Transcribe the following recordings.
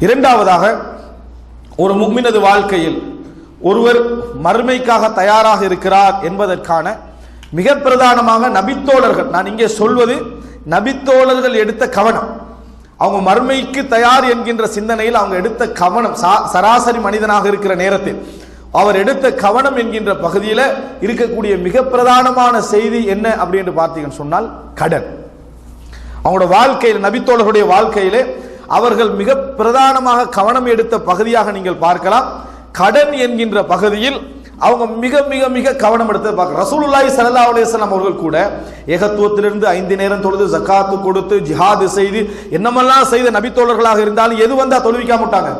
இரண்டாவதாக ஒரு முக்மினது வாழ்க்கையில் ஒருவர் மறுமைக்காக தயாராக இருக்கிறார் என்பதற்கான மிக பிரதானமாக நபித்தோழர்கள் நான் இங்கே சொல்வது நபித்தோழர்கள் எடுத்த கவனம். அவங்க மறுமைக்கு தயார் என்கின்ற சிந்தனையில் அவங்க எடுத்த கவனம் சா- சராசரி மனிதனாக இருக்கிற நேரத்தில் அவர் எடுத்த கவனம் என்கின்ற பகுதியில் இருக்கக்கூடிய மிக பிரதானமான செய்தி என்ன அப்படின்னு பார்த்தீங்கன்னு சொன்னால் கடன். அவங்களோட வாழ்க்கையில் நபித்தோழர்களுடைய வாழ்க்கையிலே அவர்கள் மிக பிரதானமாக கவனம் எடுத்த பகுதியாக நீங்கள் பார்க்கலாம். கடன் என்கின்ற பகுதியில் அவங்க மிக மிக மிக கவனம் எடுத்து பார்க்க ரசூலுல்லாஹி சல்லா அலையம் அவர்கள் கூட ஏகத்துவத்திலிருந்து ஐந்து நேரம் தொழுது ஜக்காத்து கொடுத்து ஜிஹாது செய்து என்னமெல்லாம் செய்த நபித்தோழர்களாக இருந்தாலும் எது வந்தால் தொழுவிக்காம விட்டாங்க?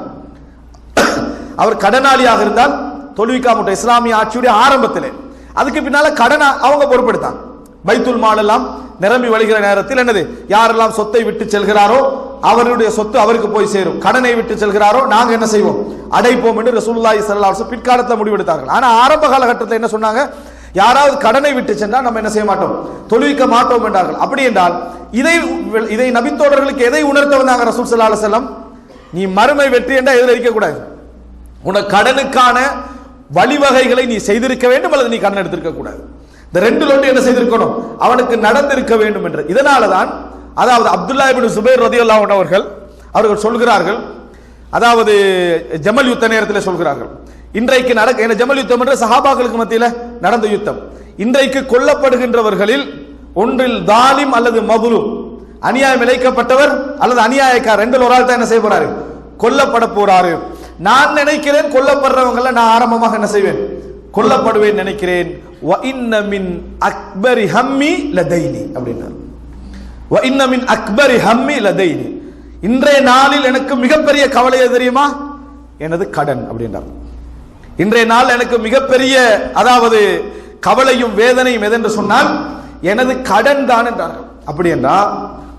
அவர் கடனாளியாக இருந்தால் தொழுவிக்க மாட்டோம் இஸ்லாமிய ஆட்சியுடைய ஆரம்பத்திலே. அதுக்கு பின்னால கடனை அவங்க பொறுப்பெடுத்தாங்க. பைத்துல் மாலெல்லாம் நிரம்பி வழிகிற நேரத்தில் என்னது? யாரெல்லாம் சொத்தை விட்டு செல்கிறாரோ அவருடைய சொத்து அவருக்கு போய் சேரும். கடனை விட்டு செல்கிறாரோ நாங்க என்ன செய்வோம்? அடைப்போம் என்று ரசூலுல்லாஹி ஸல்லல்லாஹு பிற்காலத்தில் முடிவெடுத்தார்கள். ஆனா ஆரம்ப காலகட்டத்தில் என்ன சொன்னாங்க? யாராவது கடனை விட்டு சென்றால் நம்ம என்ன செய்ய மாட்டோம்? தொழுவிக்க மாட்டோம் என்றார்கள். அப்படி என்றால் இதை இதை நபித்தோழர்களுக்கு எதை உணர்த்த வந்தாங்க ரசூல் ஸல்லல்லாஹு அலைஹி நீ மறுமை வெற்றி என்றால் எதில் இருக்கக்கூடாது உனக்கு கடனுக்கான வழிவகைகளை நீ செய்திருக்க வேண்டும் அல்லது நீ கடன் எடுத்திருக்க கூடாது. இந்த ரெண்டு லோட்டு என்ன செய்திருக்கணும்? அவனுக்கு நடந்திருக்க வேண்டும் என்று. இதனால தான் அதாவது அப்துல்லா சுபைர் ரதியல்லாஹு அவர்கள் அவர்கள் சொல்கிறார்கள் அதாவது ஜமல் யுத்த நேரத்தில் சொல்கிறார்கள் இன்றைக்கு நடக்க என்ன ஜமல் யுத்தம் என்ற சஹாபாக்களுக்கு மத்தியில் நடந்த யுத்தம். இன்றைக்கு கொல்லப்படுகின்றவர்களில் ஒன்றில் தாலிம் அல்லது மதுலும் அநியாயம் இழைக்கப்பட்டவர் அல்லது அநியாயக்கார் ரெண்டு ஒரு ஆள் தான் என்ன செய்ய போறாரு? கொல்லப்பட போறாரு. நான் நினைக்கிறேன் கொல்லப்படுறவங்கள நான் ஆரம்பமாக என்ன செய்வேன்? கொல்லப்படுவேன் நினைக்கிறேன். வ அக்பரி ஹம்மி லதைனி அப்படின்னார். இன்னமின் அக்பரி ஹம்மி லதைனி இன்றைய நாளில் எனக்கு மிகப்பெரிய கவலை தெரியுமா? எனது கடன் அப்படின்றார். இன்றைய நாள் எனக்கு மிகப்பெரிய அதாவது கவலையும் வேதனையும் எதென்று சொன்னால் எனது கடன் தான் என்றார்கள் அப்படி என்றால்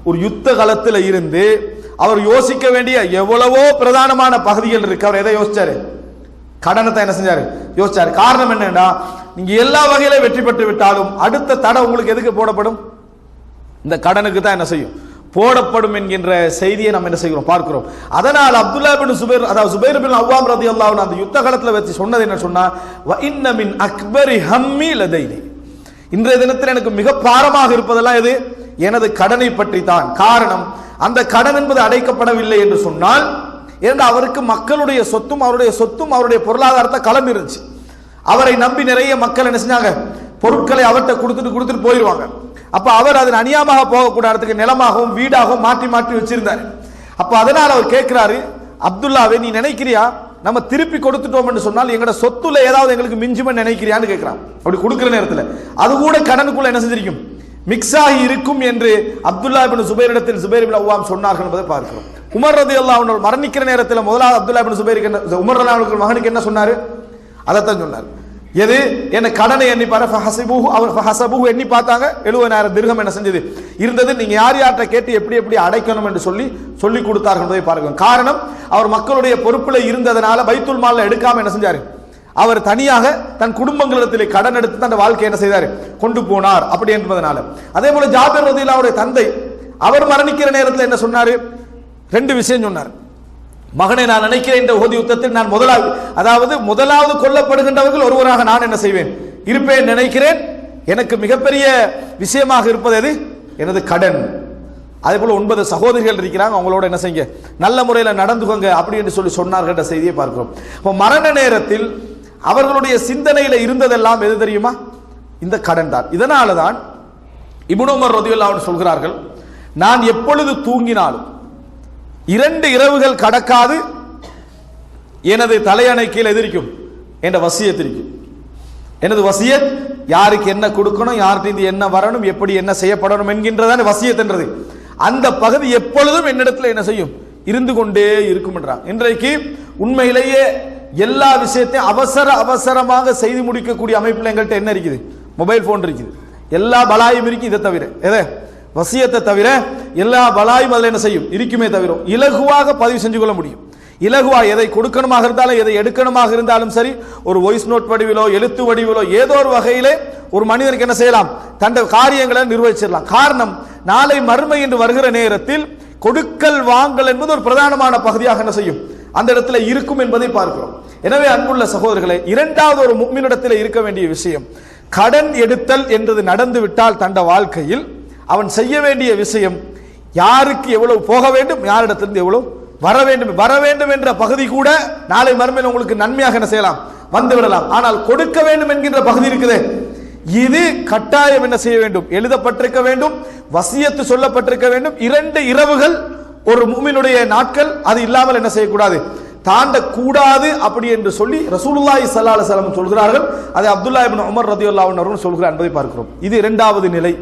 ஒரு யுத்த களத்தில் இருந்து அவர் யோசிக்க வேண்டிய எவ்வளவோ பிரதானமான பகுதிகள் இருக்கு. அவர் எதை யோசிச்சாரு? கடனை தான் என்ன செஞ்சாரு? யோசிச்சாரு. காரணம் என்னன்னா நீங்க எல்லா வகையில வெற்றி பெற்று விட்டாலும் அடுத்த தடை உங்களுக்கு எதுக்கு போடப்படும்? இந்த கடனுக்கு தான் என்ன செய்யும்? போடப்படும் என்கின்ற செய்தியை நம்ம என்ன செய்கிறோம்? பார்க்கிறோம். அதனால் அப்துல்லா பின் சுபைர் அதாவது சுபைர் பின் அவ்வாம் ரதி அந்த யுத்த காலத்தில் வச்சு சொன்னது என்ன சொன்னா "வ இன்ன மின் அக்பரி ஹம்மி லதைனி. இன்றைய தினத்தில் எனக்கு மிக பாரமாக இருப்பதெல்லாம் எது? எனது கடனை பற்றி தான் காரணம் அந்த கடன் என்பது அடைக்கப்படவில்லை என்று சொன்னால் ஏன் அவருக்கு மக்களுடைய சொத்தும் அவருடைய சொத்தும் அவருடைய பொருளாதாரத்தை கலந்து இருந்துச்சு அவரை நம்பி நிறைய மக்கள் என்ன செஞ்சாங்க? பொருட்களை அவர்கிட்ட கொடுத்துட்டு கொடுத்துட்டு போயிடுவாங்க அப்ப அவர் அதன் அநியாயமாக போகக்கூடாதுக்கு நிலமாகவும் வீடாகவும் மாற்றி மாற்றி வச்சிருந்தாரு. அப்ப அதனால் அவர் கேட்கிறாரு அப்துல்லாவே நீ நினைக்கிறியா? நம்ம திருப்பி கொடுத்துட்டோம் சொன்னால் எங்கட சொத்துல ஏதாவது எங்களுக்கு மிஞ்சுமே நினைக்கிறியான்னு கேட்கிறான். அப்படி கொடுக்குற நேரத்தில். அது கூட கடனுக்குள்ள என்ன செஞ்சிருக்கும்? மிக்ஸ் ஆகி இருக்கும் என்று அப்துல்லா பின் சுபைரிடத்தில் சுபைர் பின் அவ்வாம் சொன்னார்கள் என்பதை பார்க்கிறோம். உமர் ரதி அல்லா மரணிக்கிற நேரத்தில் முதலாவது அப்துல்லா பின் சுபைருக்கு உமர் ரலி மகனுக்கு என்ன சொன்னார்? அதைத்தான் சொன்னார். எது? என்ன கடனை எண்ணி பாரு. ஃபஹசிபுஹு அவர் ஃபஹசபுஹு எண்ணி பார்த்தாங்க. எழுபதாயிரம் திருகம் என்ன செஞ்சது? இருந்தது. நீங்க யார் யார்கிட்ட கேட்டு எப்படி எப்படி அடைக்கணும் என்று சொல்லி சொல்லி கொடுத்தார்கள் என்பதை பாருங்க காரணம் அவர் மக்களுடைய பொறுப்புல இருந்ததனால பைத்துல் மாலில் எடுக்காம என்ன செஞ்சாரு? அவர் தனியாக தன் குடும்பங்களிடத்திலே கடன் எடுத்து தன் வாழ்க்கை என்ன செய்தார்? கொண்டு போனார். அப்படி என்பதனால. அதே போல முதலில் அவருடைய தந்தை அவர் மரணிக்கிற நேரத்தில் என்ன சொன்னாரு? ரெண்டு விஷயம் சொன்னார். மகனை நான் நினைக்கிறேன் இந்த ஓதி யுத்தத்தில் நான் முதலாவது அதாவது முதலாவது கொல்லப்படுகின்றவர்கள் ஒருவராக நான் என்ன செய்வேன்? இருப்பேன் நினைக்கிறேன். எனக்கு மிகப்பெரிய விஷயமாக இருப்பது எது? எனது கடன். அதே போல ஒன்பது சகோதரிகள் இருக்கிறாங்க. அவங்களோட என்ன செய்யுங்க? நல்ல முறையில் நடந்துக்கோங்க அப்படி என்று சொல்லி சொன்னார்கள் என்ற செய்தியை பார்க்கிறோம். இப்போ மரண நேரத்தில் அவர்களுடைய சிந்தனையில் இருந்ததெல்லாம் எது தெரியுமா? இந்த கடன் தான். இதனால தான் இபுனோமர் ரதியுல்லா சொல்கிறார்கள் நான் எப்பொழுது தூங்கினாலும் இரண்டு இரவுகள் கடக்காது. எனது தலையணை கீழே எதிரிக்கும். என்ற வசியத் எனது வசியத் யாருக்கு என்ன கொடுக்கணும் யார்கிட்ட என்ன வரணும் எப்படி என்ன செய்யப்படணும் என்கின்றதான வசியத் என்றது. அந்த பகுதி எப்பொழுதும் என்னிடத்தில் என்ன செய்யும்? இருந்து கொண்டே இருக்கும் இன்றைக்கு உண்மையிலேயே எல்லா விஷயத்தையும் அவசர அவசரமாக செய்து முடிக்கக்கூடிய அமைப்பில் எங்கள்கிட்ட என்ன இருக்குது? மொபைல் போன் இருக்குது. எல்லா பலாயும் இருக்கு இதை தவிர. எதை? வசியத்தை தவிர எல்லா பலாயும் அதில் என்ன செய்யும்? இருக்குமே தவிர. இலகுவாக பதிவு செஞ்சு கொள்ள முடியும். இலகுவா எதை கொடுக்கணுமாக இருந்தாலும் எதை எடுக்கணுமாக இருந்தாலும் சரி ஒரு வாய்ஸ் நோட் வடிவிலோ எழுத்து வடிவிலோ ஏதோ ஒரு வகையிலே ஒரு மனிதனுக்கு என்ன செய்யலாம்? தண்ட காரியங்களை நிர்வகிச்சிடலாம். காரணம் நாளை மறுமை என்று வருகிற நேரத்தில் கொடுக்கல் வாங்கல் என்பது ஒரு பிரதானமான பகுதியாக என்ன செய்யும்? அந்த இடத்துல இருக்கும் என்பதை பார்க்கிறோம். எனவே அன்புள்ள சகோதரர்களே இரண்டாவது ஒரு முக்மினிடத்தில் இருக்க வேண்டிய விஷயம் கடன் எடுத்தல் என்றது நடந்து விட்டால் தண்ட வாழ்க்கையில் அவன் செய்ய வேண்டிய விஷயம் யாருக்கு எவ்வளவு போக வேண்டும் யாரிடத்திலிருந்து எவ்வளவு வர வேண்டும் வர வேண்டும் என்ற பகுதி கூட நாளை மறுமையில் உங்களுக்கு நன்மையாக என்ன செய்யலாம்? வந்து விடலாம். ஆனால் கொடுக்க வேண்டும் என்கின்ற பகுதி இருக்குது. இது கட்டாயம் என்ன செய்ய வேண்டும்? எழுதப்பட்டிருக்க வேண்டும் வசியத்து சொல்லப்பட்டிருக்க வேண்டும். இரண்டு இரவுகள் ஒரு மூமினுடைய நாட்கள் அது இல்லாமல் என்ன செய்யக்கூடாது? தாண்டக்கூடாது அப்படி என்று சொல்லி ரசூலுல்லாஹி ஸல்லல்லாஹு அலைஹி சொல்கிறார்கள். அதை அப்துல்லா இப்னு உமர் ரதியல்லாஹு அன்ஹு சொல்கிறார் என்பதை பார்க்கிறோம். இது இரண்டாவது நிலை.